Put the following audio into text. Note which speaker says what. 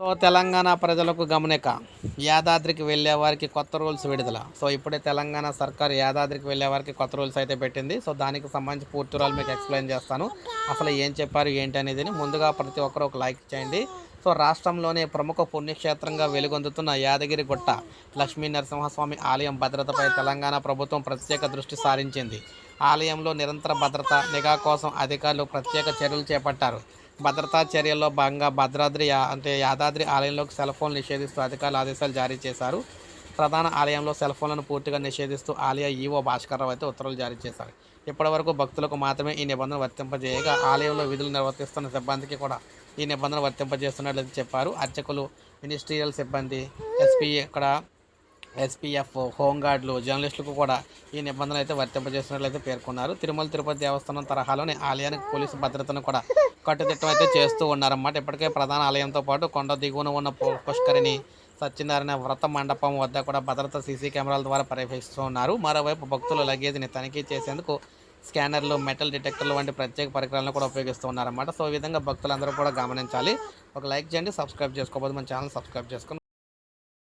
Speaker 1: So Telangana ప్రజలకు గమనిక యాదాద్రికి వెళ్ళే వారికి కొత్త రూల్స్ విడుదల. సో ఇప్పుడే తెలంగాణ సర్కార్ యాదాద్రికి వెళ్ళే వారికి కొత్త రూల్స్ అయితే పెట్టింది. సో దానికి సంబంధించి పూర్తి మీకు ఎక్స్ప్లెయిన్ చేస్తాను. అసలు ఏం చెప్పారు ఏంటి అనేది ముందుగా ప్రతి ఒక్కరు ఒక లైక్ చేయండి. సో రాష్ట్రంలోనే ప్రముఖ పుణ్యక్షేత్రంగా వెలుగొందుతున్న యాదగిరి గుట్ట లక్ష్మీ నరసింహస్వామి ఆలయం భద్రతపై తెలంగాణ ప్రభుత్వం ప్రత్యేక దృష్టి సారించింది. ఆలయంలో నిరంతర భద్రత నిఘా కోసం అధికారులు ప్రత్యేక చర్యలు చేపట్టారు. భద్రతా చర్యల్లో భాగంగా భద్రాద్రి అంటే యాదాద్రి ఆలయంలోకి సెల్ ఫోన్ నిషేధిస్తూ అధికారులు ఆదేశాలు జారీ చేశారు. ప్రధాన ఆలయంలో సెల్ ఫోన్లను పూర్తిగా నిషేధిస్తూ ఆలయ ఈవో భాస్కర్రావు అయితే ఉత్తర్వులు జారీ చేశారు. ఇప్పటివరకు భక్తులకు మాత్రమే ఈ నిబంధన వర్తింపజేయగా ఆలయంలో విధులు నిర్వర్తిస్తున్న సిబ్బందికి కూడా ఈ నిబంధన వర్తింపజేస్తున్నట్లు చెప్పారు. అర్చకులు మినిస్ట్రియల్ సిబ్బంది ఎస్పీ ఇక్కడ ఎస్పీఎఫ్ హోంగార్డులు జర్నలిస్టులకు కూడా ఈ నిబంధనలు అయితే వర్తింపజేస్తున్నట్లయితే పేర్కొన్నారు. తిరుమల తిరుపతి దేవస్థానం తరహాలోని ఆలయానికి పోలీసు భద్రతను కూడా కట్టుదిట్టం అయితే చేస్తూ ఉన్నారన్నమాట. ఇప్పటికే ప్రధాన ఆలయంతో పాటు కొండ దిగువన ఉన్న పుష్కరిణి సత్యనారాయణ వ్రత మండపం వద్ద కూడా భద్రత సీసీ కెమెరాల ద్వారా పర్యవేక్షిస్తూ ఉన్నారు. మరోవైపు భక్తుల లగేజ్ని తనిఖీ చేసేందుకు స్కానర్లు మెటల్ డిటెక్టర్లు వంటి ప్రత్యేక పరికరాలను కూడా ఉపయోగిస్తూ ఉన్నారన్నమాట. సో ఈ విధంగా భక్తులందరూ కూడా గమనించాలి. ఒక లైక్ చేయండి సబ్స్క్రైబ్ చేసుకోకపోతే మన ఛానల్ సబ్స్క్రైబ్ చేసుకుని